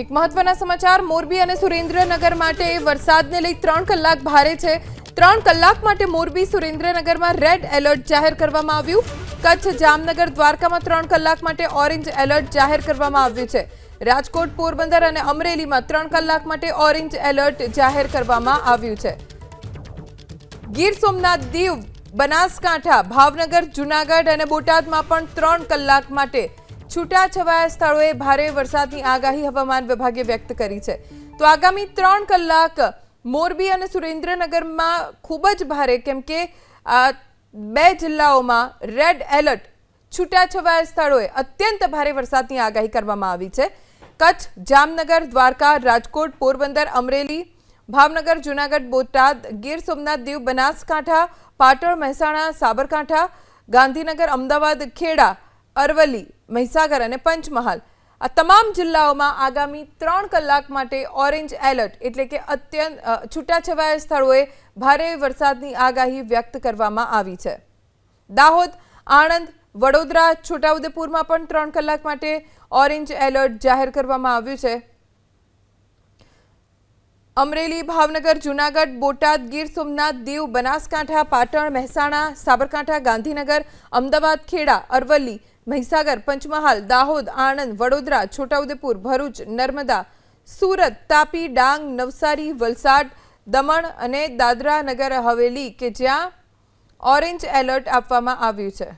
એક મહત્વના સમાચાર, મોરબી અને સુરેન્દ્રનગર માટે વરસાદને લઈ ત્રણ કલાક ભારે છે. ત્રણ કલાક માટે મોરબી, સુરેન્દ્રનગરમાં રેડ એલર્ટ જાહેર કરવામાં આવ્યું. કચ્છ, જામનગર, દ્વારકામાં ત્રણ કલાક માટે ઓરેન્જ એલર્ટ જાહેર કરવામાં આવ્યું છે. રાજકોટ, પોરબંદર અને અમરેલીમાં ત્રણ કલાક માટે ઓરેન્જ એલર્ટ જાહેર કરવામાં આવ્યું છે. ગીર સોમનાથ દીવ, બનાસકાંઠા, ભાવનગર, જુનાગઢ અને બોટાદમાં પણ ત્રણ કલાક માટે છૂટાછવાયા સ્થળોએ ભારે વરસાદની આગાહી હવામાન વિભાગે વ્યક્ત કરી છે. તો આગામી ત્રણ કલાક મોરબી અને સુરેન્દ્રનગરમાં ખૂબ જ ભારે, કેમ કે બે જિલ્લાઓમાં રેડ એલર્ટ છૂટાછવાયા સ્થળોએ અત્યંત ભારે વરસાદની આગાહી કરવામાં આવી છે. કચ્છ, જામનગર, દ્વારકા, રાજકોટ, પોરબંદર, અમરેલી, ભાવનગર, જુનાગઢ, બોટાદ, ગીર સોમનાથ, દીવ, બનાસકાંઠા, પાટણ, મહેસાણા, સાબરકાંઠા, ગાંધીનગર, અમદાવાદ, ખેડા, અરવલ્લી મહીસાગર અને પંચમહાલ. આ તમામ જિલ્લાઓમાં આગામી ત્રણ કલાક માટે ઓરેન્જ એલર્ટ એટલે કે અત્યંત છૂટાછવાયા સ્થળોએ ભારે વરસાદની આગાહી વ્યક્ત કરવામાં આવી છે. દાહોદ, આણંદ, વડોદરા, છોટાઉદેપુરમાં પણ ત્રણ કલાક માટે ઓરેન્જ એલર્ટ જાહેર કરવામાં આવ્યું છે. અમરેલી, ભાવનગર, જુનાગઢ, બોટાદ, ગીર સોમનાથ, દીવ, બનાસકાંઠા, પાટણ, મહેસાણા, સાબરકાંઠા, ગાંધીનગર, અમદાવાદ, ખેડા, અરવલ્લી મહીસાગર, પંચમહાલ, દાહોદ, આણંદ, વડોદરા, છોટાઉદેપુર, ભરૂચ, નર્મદા, સુરત, તાપી, ડાંગ, નવસારી, વલસાડ, દમણ અને દાદરા નગર હવેલી કે જ્યાં ઓરેન્જ એલર્ટ આપવામાં આવ્યું છે.